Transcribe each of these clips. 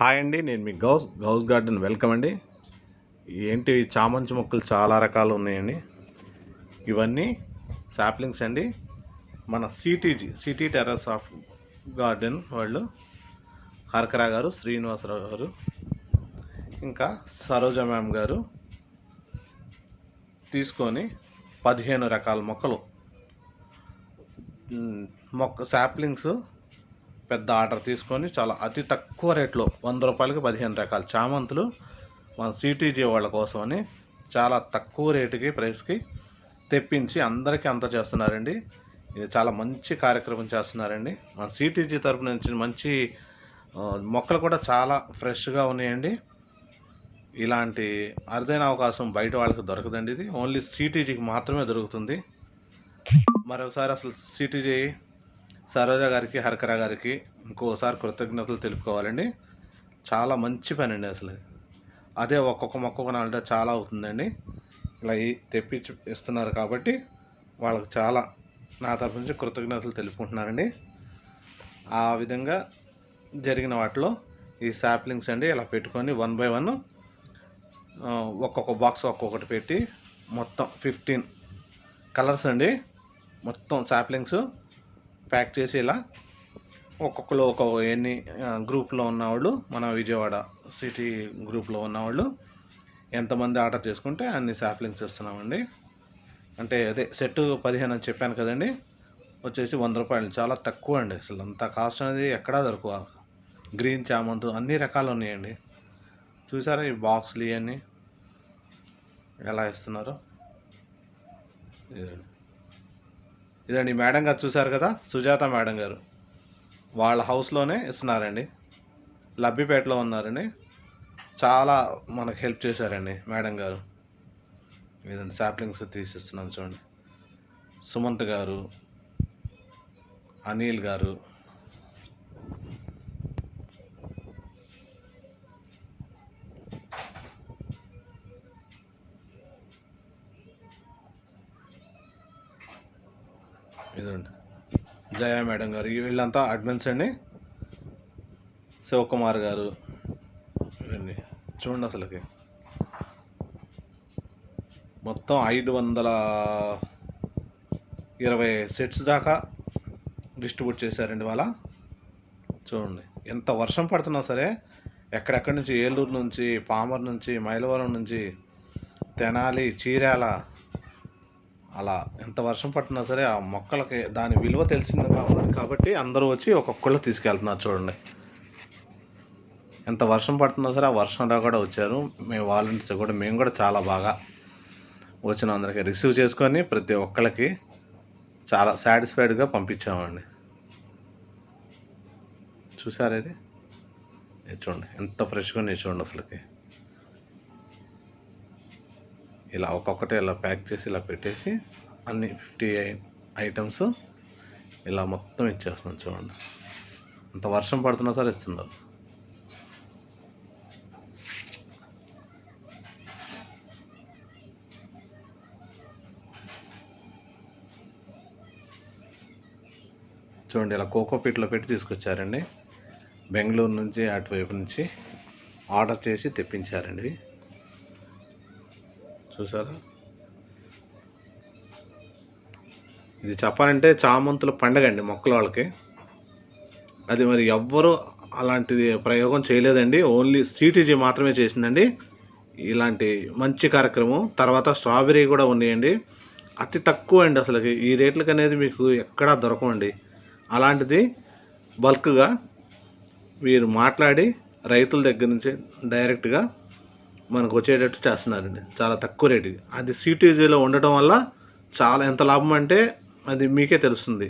Hi అండి నేను మీ గౌస్ గౌస్ గార్డెన్ వెల్కమ్ అండి. ఏంటి చామంతి మొక్కలు చాలా రకాలు ఉన్నాయండి. ఇవన్నీ సాప్లింగ్స్ అండి. మన సిటీజీ సిటీ టెర్రస్ ఆఫ్ గార్డెన్ వాళ్ళు హరకరా గారు శ్రీనివాసరావు గారు ఇంకా సరోజ మ్యామ్ గారు తీసుకొని పదిహేను రకాల మొక్కలు మొక్క సాప్లింగ్స్ పెద్ద ఆర్డర్ తీసుకొని చాలా అతి తక్కువ రేట్లో వంద రూపాయలకి పదిహేను రకాల చామంతులు మన సిటీజీ వాళ్ళ కోసమని చాలా తక్కువ రేటుకి ప్రైస్కి తెప్పించి అందరికీ అంత చేస్తున్నారండి. ఇది చాలా మంచి కార్యక్రమం చేస్తున్నారండి. మన సిటీజీ తరపు నుంచి మంచి మొక్కలు కూడా చాలా ఫ్రెష్గా ఉన్నాయండి. ఇలాంటి అరుదైన అవకాశం బయట వాళ్ళకి దొరకదండి ఇది. ఓన్లీ సిటీజీకి మాత్రమే దొరుకుతుంది. మరొకసారి అసలు సిటీజీ సరోజ గారికి హరకరా గారికి ఇంకోసారి కృతజ్ఞతలు తెలుపుకోవాలండి. చాలా మంచి పని అండి అసలు. అదే ఒక్కొక్క మొక్క నాలుగు చాలా అవుతుందండి. ఇలా తెప్పించి ఇస్తున్నారు కాబట్టి వాళ్ళకి చాలా నా తరఫు నుంచి కృతజ్ఞతలు తెలుపుకుంటున్నానండి. ఆ విధంగా జరిగిన వాటిలో ఈ సాప్లింగ్స్ అండి ఇలా పెట్టుకొని వన్ బై వన్ ఒక్కొక్క బాక్స్ ఒక్కొక్కటి పెట్టి మొత్తం ఫిఫ్టీన్ కలర్స్ అండి. మొత్తం సాప్లింగ్స్ ప్యాక్ చేసి ఇలా ఒక్కొక్కరు ఒక్కొక్క ఎన్ని గ్రూప్లో ఉన్నవాళ్ళు మన విజయవాడ సిటీ గ్రూప్లో ఉన్నవాళ్ళు ఎంతమంది ఆర్డర్ చేసుకుంటే అన్ని శాప్లింగ్స్ ఇస్తున్నామండి. అంటే అదే సెట్ పదిహేను అని చెప్పాను కదండి వచ్చేసి వంద రూపాయలు. చాలా తక్కువ అండి అసలు. అంత కాస్ట్ అనేది ఎక్కడా దొరకవ. గ్రీన్ చామంతు అన్ని రకాలు ఉన్నాయండి. చూసారా ఈ బాక్స్లు ఇవన్నీ ఎలా ఇస్తున్నారు? ఇదండి మేడం గారు చూసారు కదా? సుజాత మేడం గారు. వాళ్ళ హౌస్లోనే ఇస్తున్నారండి. లబ్బిపేటలో ఉన్నారండి. చాలా మనకు హెల్ప్ చేశారండి మేడం గారు. ఇదండి శాప్లింగ్స్ తీసిస్తున్నాం చూడండి. సుమంత్ గారు అనిల్ గారు ఇదండి జయా మేడం గారు వీళ్ళంతా అడ్మిన్స్ అండి. శివకుమార్ గారు. ఇవన్నీ చూడండి అసలుకి. మొత్తం ఐదు వందల ఇరవై సెట్స్ దాకా డిస్ట్రిబ్యూట్ చేశారండి వాళ్ళ చూడండి. ఎంత వర్షం పడుతున్నా సరే ఎక్కడెక్కడి నుంచి ఏలూరు నుంచి పామర్ నుంచి మైలవరం నుంచి తెనాలి చీరాల అలా ఎంత వర్షం పట్టినా సరే ఆ మొక్కలకి దాని విలువ తెలిసింది కాబట్టి కాబట్టి అందరూ వచ్చి ఒక్కొక్కళ్ళు తీసుకెళ్తున్నారు చూడండి. ఎంత వర్షం పడుతున్నా సరే ఆ వర్షంలో కూడా వచ్చారు. మేము వాలంటీర్స్ కూడా మేము కూడా చాలా బాగా వచ్చిన అందరికీ రిసీవ్ చేసుకొని ప్రతి ఒక్కళ్ళకి చాలా సాటిస్ఫైడ్గా పంపించామండి. చూసారు ఇది? చూడండి ఎంత ఫ్రెష్గా నేర్చుకోండి చూడండి అసలుకి. ఇలా ఒక్కొక్కటి ఇలా ప్యాక్ చేసి ఇలా పెట్టేసి అన్ని ఫిఫ్టీ ఐటమ్స్ ఇలా మొత్తం ఇచ్చేస్తున్నాను చూడండి. అంత వర్షం పడుతున్నా సరే ఇస్తున్నారు. చూడండి ఇలా కోకో పీట్లో పెట్టి తీసుకొచ్చారండి. బెంగళూరు నుంచి అటువైపు నుంచి ఆర్డర్ చేసి తెప్పించారండి. చూసారా? ఇది చెప్పాలంటే చామంతుల పండగ అండి మొక్కల వాళ్ళకి. అది మరి ఎవ్వరూ అలాంటిది ప్రయోగం చేయలేదండి. ఓన్లీ సిటీజీ మాత్రమే చేసిందండి. ఇలాంటి మంచి కార్యక్రమం. తర్వాత స్ట్రాబెర్రీ కూడా ఉన్నాయండి. అతి తక్కువ అండి అసలు ఈ రేట్లకి అనేది మీకు ఎక్కడా దొరకండి అలాంటిది బల్క్గా మీరు మాట్లాడి రైతుల దగ్గర నుంచి డైరెక్ట్గా మనకు వచ్చేటట్టు చేస్తున్నారండి. చాలా తక్కువ రేటుకి అది సిటీజీలో ఉండటం వల్ల చాలా ఎంత లాభం అంటే అది మీకే తెలుస్తుంది.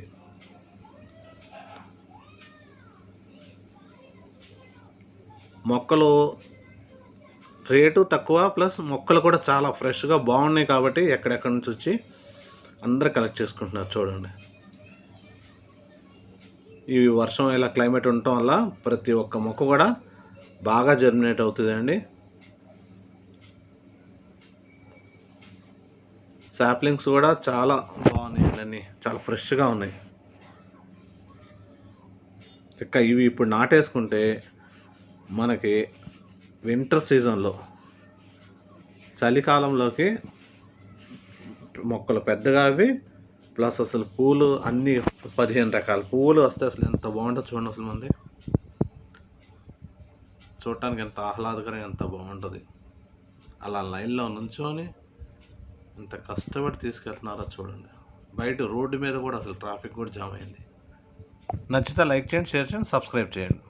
మొక్కలు రేటు తక్కువ ప్లస్ మొక్కలు కూడా చాలా ఫ్రెష్గా బాగున్నాయి కాబట్టి ఎక్కడెక్కడి నుంచి వచ్చి అందరు కలెక్ట్ చేసుకుంటున్నారు చూడండి. ఈ వర్షం ఇలా క్లైమేట్ ఉండటం వల్ల ప్రతి ఒక్క మొక్క కూడా బాగా జర్మినేట్ అవుతుందండి. సాప్లింగ్స్ కూడా చాలా బాగున్నాయి అన్నీ. చాలా ఫ్రెష్గా ఉన్నాయి. ఇంకా ఇవి ఇప్పుడు నాటేసుకుంటే మనకి వింటర్ సీజన్లో చలికాలంలోకి మొక్కలు పెద్దగా అవి ప్లస్ అసలు పూలు అన్నీ పదిహేను రకాల. పూలు వస్తే అసలు ఎంత బాగుంటుంది చూడండి అసలు మంది. చూడటానికి ఎంత ఆహ్లాదకరంగా ఎంత బాగుంటుంది. అలా లైన్లో నుంచొని ఇంత కష్టపడి తీసుకెళ్తున్నారో చూడండి. బయట రోడ్డు మీద కూడా అసలు ట్రాఫిక్ కూడా జామ్ అయింది. నచ్చితే లైక్ చేయండి షేర్ చేయండి సబ్స్క్రైబ్ చేయండి.